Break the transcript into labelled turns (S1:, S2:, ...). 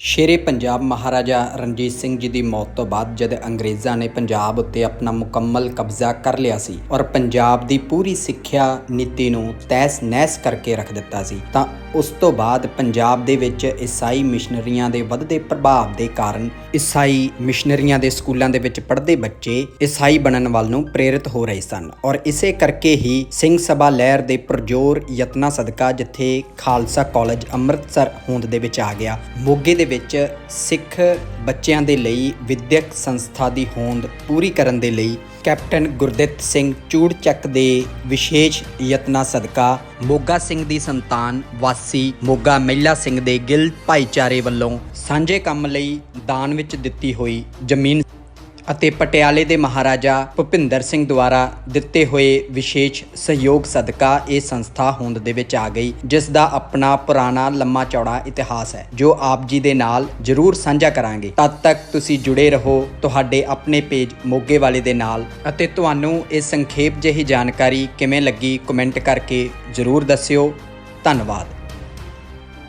S1: ਸ਼ੇਰੇ ਪੰਜਾਬ ਮਹਾਰਾਜਾ ਰਣਜੀਤ ਸਿੰਘ ਜੀ ਦੀ ਮੌਤ ਤੋਂ ਬਾਅਦ ਜਦ ਅੰਗਰੇਜ਼ਾਂ ਨੇ ਪੰਜਾਬ ਉੱਤੇ ਆਪਣਾ ਮੁਕੰਮਲ ਕਬਜ਼ਾ ਕਰ ਲਿਆ ਸੀ ਔਰ ਪੰਜਾਬ ਦੀ ਪੂਰੀ ਸਿੱਖਿਆ ਨੀਤੀ ਨੂੰ ਤੈਸ-ਨੈਸ ਕਰਕੇ ਰੱਖ ਦਿੱਤਾ ਸੀ, ਤਾਂ ਉਸ ਤੋਂ ਬਾਅਦ ਪੰਜਾਬ ਦੇ ਵਿੱਚ ਈਸਾਈ ਮਿਸ਼ਨਰੀਆਂ ਦੇ ਵੱਧਦੇ ਪ੍ਰਭਾਵ ਦੇ ਕਾਰਨ ਈਸਾਈ ਮਿਸ਼ਨਰੀਆਂ ਦੇ ਸਕੂਲਾਂ ਦੇ ਵਿੱਚ ਪੜ੍ਹਦੇ ਬੱਚੇ ਈਸਾਈ ਬਣਨ ਵੱਲ ਨੂੰ ਪ੍ਰੇਰਿਤ ਹੋ ਰਹੇ ਸਨ ਔਰ ਇਸੇ ਕਰਕੇ ਹੀ ਸਿੰਘ ਸਭਾ ਲਹਿਰ ਦੇ ਪ੍ਰਜੋਰ ਯਤਨਾ ਸਦਕਾ ਜਿੱਥੇ ਖਾਲਸਾ ਕਾਲਜ ਅੰਮ੍ਰਿਤਸਰ ਹੋਂਦ ਦੇ ਵਿੱਚ ਆ ਗਿਆ, ਮੋਗੇ ਦੇ ਵਿੱਚ ਸਿੱਖ ਬੱਚਿਆਂ ਦੇ ਲਈ ਵਿਦਿਅਕ ਸੰਸਥਾ ਦੀ ਹੋਂਦ ਪੂਰੀ ਕਰਨ ਦੇ ਲਈ ਕੈਪਟਨ ਗੁਰਦਿੱਤ ਸਿੰਘ ਚੂੜਚੱਕ ਦੇ ਵਿਸ਼ੇਸ਼ ਯਤਨਾਂ ਸਦਕਾ ਮੋਗਾ ਸਿੰਘ ਦੀ ਸੰਤਾਨ ਵਾਸੀ ਮੋਗਾ ਮਹਿਲਾ ਸਿੰਘ ਦੇ ਗਿੱਲ ਭਾਈਚਾਰੇ ਵੱਲੋਂ ਸਾਂਝੇ ਕੰਮ ਲਈ ਦਾਨ ਵਿੱਚ ਦਿੱਤੀ ਹੋਈ ਜ਼ਮੀਨ ਅਤੇ ਪਟਿਆਲੇ ਦੇ ਮਹਾਰਾਜਾ ਭੁਪਿੰਦਰ ਸਿੰਘ ਦੁਆਰਾ ਦਿੱਤੇ ਹੋਏ ਵਿਸ਼ੇਸ਼ ਸਹਿਯੋਗ ਸਦਕਾ ਇਹ ਸੰਸਥਾ ਹੋਂਦ ਦੇ ਵਿੱਚ ਆ ਗਈ, ਜਿਸ ਦਾ ਆਪਣਾ ਪੁਰਾਣਾ ਲੰਮਾ ਚੌੜਾ ਇਤਿਹਾਸ ਹੈ, ਜੋ ਆਪ ਜੀ ਦੇ ਨਾਲ ਜਰੂਰ ਸਾਂਝਾ ਕਰਾਂਗੇ। ਤਦ ਤੱਕ ਤੁਸੀਂ ਜੁੜੇ ਰਹੋ ਤੁਹਾਡੇ ਆਪਣੇ ਪੇਜ ਮੋਗੇ ਵਾਲੇ ਦੇ ਨਾਲ ਅਤੇ ਤੁਹਾਨੂੰ ਇਹ ਸੰਖੇਪ ਜਿਹੀ ਜਾਣਕਾਰੀ ਕਿਵੇਂ ਲੱਗੀ ਕਮੈਂਟ ਕਰਕੇ ਜਰੂਰ ਦੱਸਿਓ। ਧੰਨਵਾਦ।